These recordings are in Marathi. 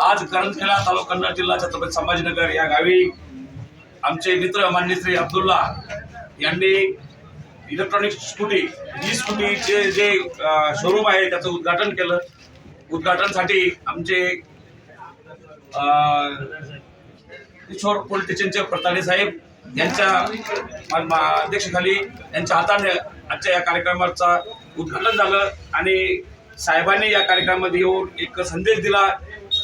आज करंजखेडा तालुका कन्नड जिल्हा छत्रपती संभाजीनगर या गावी आमचे मित्र मान्य श्री अब्दुल्ला यांनी इलेक्ट्रॉनिक स्कूटी ही स्कूटीचे जे शोरूम आहे त्याचं उद्घाटन केलं. उद्घाटनसाठी आमचे किशोर पोलीस स्टेशनचे प्रताडे साहेब यांच्या अध्यक्षखाली यांच्या हाताने आजच्या या कार्यक्रमाचा उद्घाटन झालं आणि साहेबांनी या कार्यक्रमामध्ये येऊन एक संदेश दिला.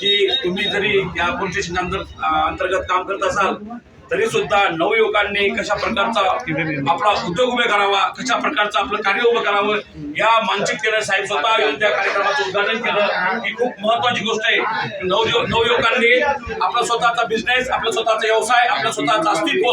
की तुम्ही जरी या पोलीस स्टेशन अंतर्गत काम करत असाल तरी सुद्धा नवयुवकांनी कशा प्रकारचा आपला उद्योग उभे करावा कशा प्रकारचं आपलं कार्य उभं करावं या मानसिकतेने साहेब स्वतः येऊन त्या कार्यक्रमाचं उद्घाटन केलं ही खूप महत्वाची गोष्ट आहे. नवयु नवयुवकांनी आपला स्वतःचा बिझनेस आपला स्वतःचा व्यवसाय आपलं स्वतःचं अस्तित्व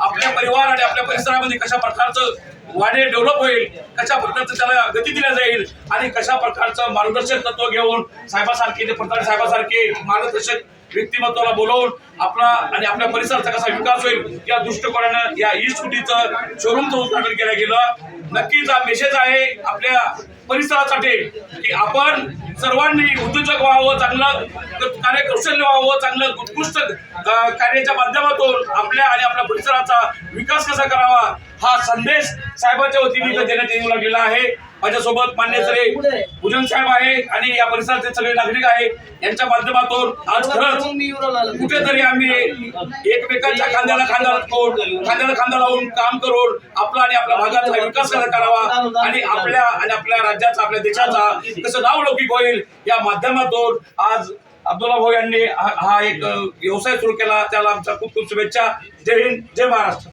आपल्या परिवार आणि आपल्या परिसरामध्ये कशा प्रकारचं वाढे डेव्हलप होईल कशा प्रकारचं त्याला गती दिल्या जाईल आणि कशा प्रकारचं मार्गदर्शक तत्व घेऊन साहेबासारखे ते प्रधान साहेबासारखे मार्गदर्शक व्यक्तिमत्वाला बोलवून आपला आणि आपल्या परिसराचा कसा विकास होईल या दृष्टिकोनानं या ई स्कूटीचं शोरूमचं उद्घाटन केलं गेलं. नक्कीच हा मेसेज आहे आपल्या परिसरासाठी की आपण सर्वांनी उद्योजक व्हावं चांगलं कार्यकौशल्य व्हावं चांगलं उत्कृष्ट कार्याच्या माध्यमातून आपल्या आणि आपल्या परिसराचा विकास कसा करावा हा संदेश साहेबांच्या वतीने इथं देण्यात येऊ लागलेला आहे. माझ्यासोबत मान्य श्री पूजन साहेब आहे आणि या परिसराचे सगळे नागरिक आहे. यांच्या माध्यमातून आज खरंच कुठेतरी आम्ही एकमेकांच्या खांद्याला खांदा लावून खांद्याला खांदा लावून काम करून आपला आणि आपल्या भागाचा विकास कसा करावा आणि आपल्या आणि आपल्या राज्याचा आपल्या देशाचा कसं नाव लौकिक होईल या माध्यमातून आज अब्दुल्ला भाऊ यांनी हा एक व्यवसाय सुरू केला. त्याला आमच्या खूप खूप शुभेच्छा. जय हिंद जय महाराष्ट्र.